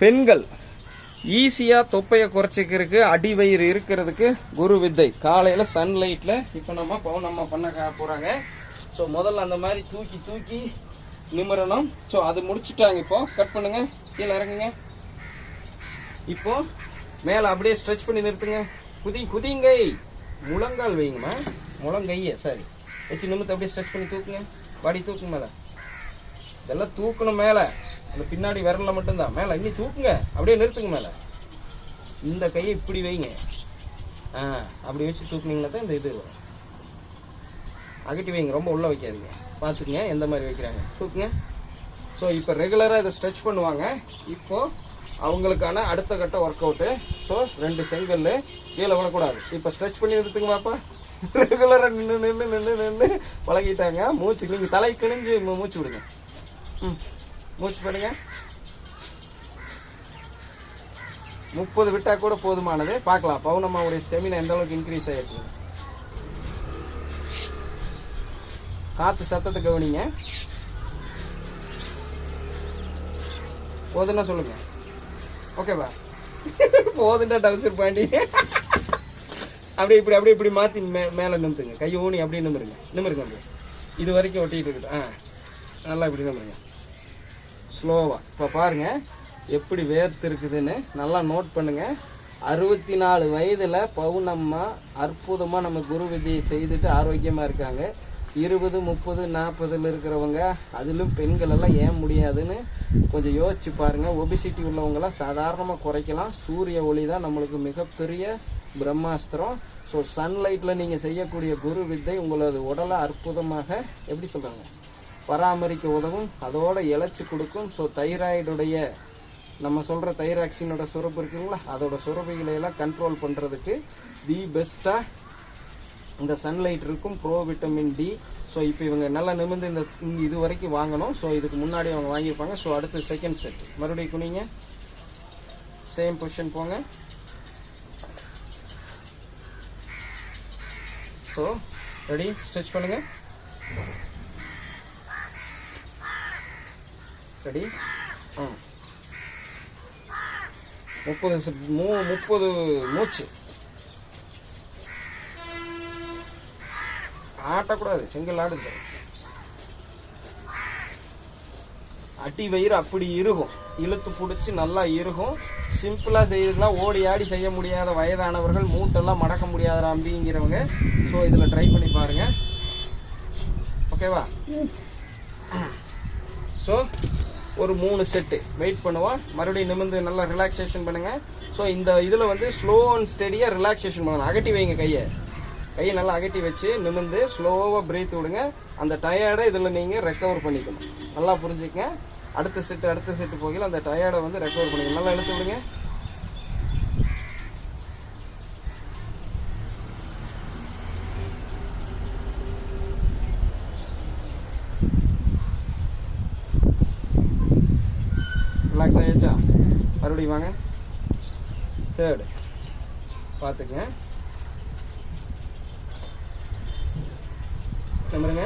பெண்கள் ஈஸியாக தொப்பையை குறைச்சிக்கிறதுக்கு அடி வயிறு இருக்கிறதுக்கு குரு வித்தை. காலையில் சன்லைட்டில் இப்போ நம்ம பவுனம்மா பண்ண போகிறாங்க ஸோ முதல்ல அந்த மாதிரி தூக்கி தூக்கி நிமிரணும். ஸோ அது முடிச்சுட்டாங்க இப்போ. கட் பண்ணுங்க. கீழே இறங்குங்க. இப்போ மேலே அப்படியே ஸ்ட்ரெச் பண்ணி நிறுத்துங்க. குதி குதிங்கை. முழங்கால் வைங்கம்மா. முழங்கையே சரி வச்சு நிமித்து அப்படியே ஸ்ட்ரெச் பண்ணி தூக்குங்க. பாடி தூக்குங்க மேலே. இதெல்லாம் தூக்கணும் மேலே. அந்த பின்னாடி விரலில் மட்டும்தான். மேலே இங்கே தூக்குங்க. அப்படியே நிறுத்துங்க மேலே. இந்த கையை இப்படி வைங்க. ஆ அப்படி வச்சு தூக்குனீங்கன்னா தான் இந்த இது வரும். அகட்டி வைங்க. ரொம்ப உள்ளே வைக்காதீங்க. பார்த்துக்குங்க எந்த மாதிரி வைக்கிறாங்க. தூக்குங்க. ஸோ இப்போ ரெகுலராக இதை ஸ்ட்ரெச் பண்ணுவாங்க. இப்போ அவங்களுக்கான அடுத்த கட்ட ஒர்க் அவுட்டு ஸோ ரெண்டு செங்கல் கீழே விடக்கூடாது. இப்போ ஸ்ட்ரெச் பண்ணி நிறுத்துங்க பாப்பா. ரெகுலராக நின்று நின்று நின்று நின்று பழகிட்டாங்க. மூச்சு நீங்கள் தலை கிழிஞ்சு மூச்சு விடுங்க. ம். மூச்சு பண்ணுங்க. முப்பது விட்டா கூட போதுமானது. பார்க்கலாம். பவுனம்மாவுடைய ஸ்டெமினா எந்த அளவுக்கு இன்க்ரீஸ் ஆயிருக்கு? காத்து சத்தத்தை கவனிங்க. போதுன்னா சொல்லுங்க. ஓகேவா போதுண்டா டவுசர் பாண்டி அப்படியே இப்படி அப்படியே இப்படி மாத்தி மே மேலே நிமித்துங்க. கை ஊனி அப்படியே நிமிருங்க. நிமிருங்க அப்படியே. இது வரைக்கும் ஒட்டிட்டு இருக்கட்டும் ஆ. நல்லா இப்படி நிமிருங்க. ஸ்லோவா இப்போ பாருங்கள் எப்படி வேர்த்து இருக்குதுன்னு நல்லா நோட் பண்ணுங்கள் அறுபத்தி நாலு வயதில் பவுனம்மா அற்புதமாக நம்ம குரு விதியை செய்துட்டு ஆரோக்கியமாக இருக்காங்க. இருபது முப்பது நாற்பதில் இருக்கிறவங்க அதிலும் பெண்கள் எல்லாம் ஏன் முடியாதுன்னு கொஞ்சம் யோசிச்சு பாருங்கள் ஒபிசிட்டி உள்ளவங்களாம் சாதாரணமாக குறைக்கலாம். சூரிய ஒளி தான் நம்மளுக்கு மிகப்பெரிய பிரம்மாஸ்திரம். ஸோ சன்லைட்டில் நீங்கள் செய்யக்கூடிய குரு வித்தை உங்களது உடலை அற்புதமாக எப்படி சொல்கிறாங்க பராமரிக்க உதவும் அதோட இழைச்சி கொடுக்கும். ஸோ தைராய்டுடைய நம்ம சொல்கிற தைராக்சினோட சுரப்பு இருக்குங்களா அதோட சுரப்புகளையெல்லாம் கண்ட்ரோல் பண்ணுறதுக்கு தி பெஸ்ட்டாக இந்த சன்லைட் இருக்கும் ப்ரோ விட்டமின் டி ஸோ இப்போ இவங்க நல்லா நிமிர்ந்து இந்த இது வரைக்கும் வாங்கணும். ஸோ இதுக்கு முன்னாடி அவங்க வாங்கியிருப்பாங்க. ஸோ அடுத்து செகண்ட் செட் மறுபடியும் குனிங்க. சேம் பொசிஷன் போங்க. ஸோ ரெடி ஸ்ட்ரெச் பண்ணுங்கள் ரெடி? ஆ. முப்பது மூ முப்பது மூச்சு. ஆட்டக்கூடாது செங்கல் ஆடுது அடி வயிறு அப்படி இருக்கும். இழுத்து பிடிச்சி நல்லா இருக்கும். சிம்பிளாக செய்யறதுலாம் ஓடி ஆடி செய்ய முடியாத வயதானவர்கள் மூட்டெல்லாம் மடக்க முடியாத அம்பிங்கிறவங்க. ஸோ இதில் ட்ரை பண்ணி பாருங்கள் ஓகேவா ஸோ ஒரு மூணு செட்டு வெயிட் பண்ணுவோம் மறுபடியும் நிமிர்ந்து நல்லா ரிலாக்ஸேஷன் பண்ணுங்க. ஸோ இந்த இதில் வந்து ஸ்லோ அண்ட் ஸ்டெடியாக ரிலாக்ஸேஷன் பண்ணணும் அகட்டி வைங்க கையை. கையை நல்லா அகட்டி வச்சு நிமிர்ந்து ஸ்லோவாக பிரீத் விடுங்க. அந்த டயர்டை இதில் நீங்கள் ரெக்கவர் பண்ணிக்கணும் நல்லா புரிஞ்சுக்கங்க. அடுத்த செட்டு அடுத்த செட்டு போகையில் அந்த டயர்டை வந்து ரெக்கவர் பண்ணிக்கணும் நல்லா இழுத்து விடுங்க. மறுபடியும் வாங்க தேர்டு பார்த்துக்குங்க நம்புறங்க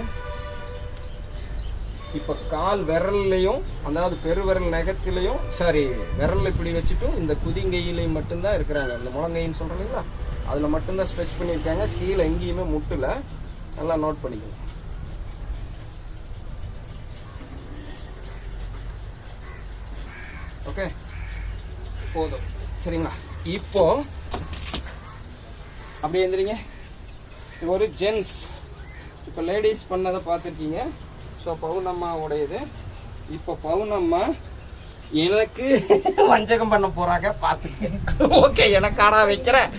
இப்போ கால் விரல்லையும் அதாவது பெருவிரல் நகத்திலையும் சாரி விரல் இப்படி வச்சுட்டும் இந்த குதிங்கையிலையும் மட்டும்தான் இருக்கிறாங்க. இந்த முழங்கைன்னு சொல்றீங்களா இல்லைங்களா? அதில் மட்டும்தான் ஸ்ட்ரெச் பண்ணியிருக்காங்க. கீழே எங்கேயுமே முட்டல. நல்லா நோட் பண்ணிக்கணும் ஓகே போதும். சரிங்களா? இப்போ அப்படியே எந்திரிங்க. ஒரு ஜென்ஸ் இப்போ லேடிஸ் பண்ணதை பார்த்துருக்கீங்க. ஸோ பவுனம்மா உடையது இப்போ பவுனம்மா எனக்கு வஞ்சகம் பண்ண போறாங்க பார்த்துருக்கேன். ஓகே எனக்காடா வைக்கிறேன்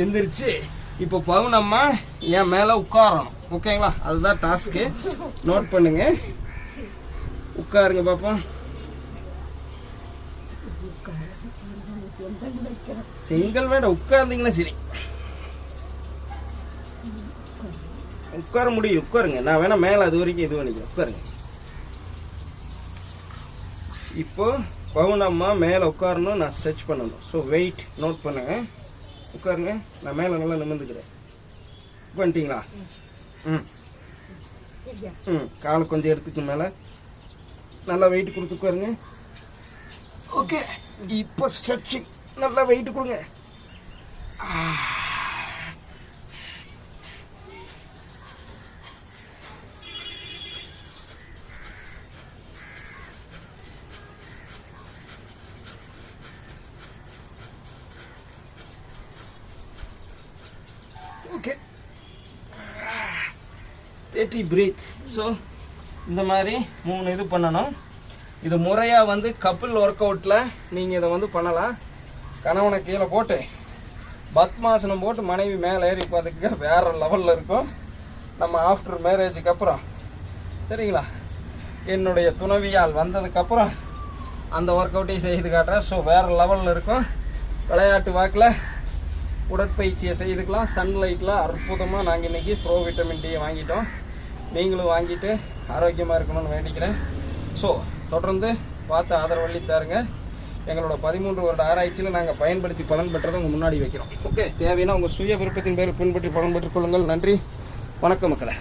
எந்திரிச்சு. இப்போ பவுனம்மா என் மேலே உட்காரணும். ஓகேங்களா? அதுதான் டாஸ்க்கு நோட் பண்ணுங்க. உட்காருங்க பாப்போம். செங்கல் வேண்டாம் உட்கார்ந்தீங்கன்னா சரி. உட்கார முடியும் உட்காருங்க. நான் வேணா மேல அது வரைக்கும் இது பண்ணிக்கிறேன். உட்காருங்க. இப்போ பவுனம்மா மேல உட்காரணும் நான் ஸ்ட்ரெச் பண்ணணும். ஸோ வெயிட் நோட் பண்ணுங்க. உட்காருங்க. நான் மேல நல்லா நிமிர்ந்துக்கிறேன். பண்ணிட்டீங்களா ம். ம். காலை கொஞ்சம் எடுத்துக்கு மேல. நல்லா வெயிட் கொடுத்து உட்காருங்க. ஓகே இப்போ ஸ்ட்ரெச்சிங் நல்லா வெயிட் கொடுங்க. ஓகே. தேர்ட்டி பிரீத் ஸோ இந்த மாதிரி மூணு இது பண்ணணும். இது முறையாக வந்து கப்பிள் ஒர்க் அவுட்டில் நீங்கள் இதை வந்து பண்ணலாம். கணவனை கீழே போட்டு பத்மாசனம் போட்டு மனைவி மேலே ஏறி பார்த்துக்க வேற லெவலில் இருக்கும். நம்ம ஆஃப்டர் மேரேஜுக்கு அப்புறம். சரிங்களா? என்னுடைய துணைவியால் வந்ததுக்கப்புறம் அந்த ஒர்க் அவுட்டையும் செய்து காட்டுறேன். ஸோ வேறு லெவலில் இருக்கும். விளையாட்டு வாக்கில் உடற்பயிற்சியை செய்துக்கலாம். சன்லைட்டில் அற்புதமாக நாங்கள் இன்றைக்கி ப்ரோ விட்டமின் டி வாங்கிட்டோம். நீங்களும் வாங்கிட்டு ஆரோக்கியமாக இருக்கணும்னு வேண்டிக்கிறேன். ஸோ தொடர்ந்து பார்த்து ஆதரவள்ளி தாருங்க. எங்களோட பதிமூன்று வருட ஆராய்ச்சியில் நாங்கள் பயன்படுத்தி பலன் பெற்றதை உங்கள் முன்னாடி வைக்கிறோம். ஓகே தேவைன்னா உங்கள் சுய விருப்பத்தின் பேர் பின்பற்றி பலன் பெற்றுக் கொள்ளுங்கள். நன்றி. வணக்கம் மக்களை.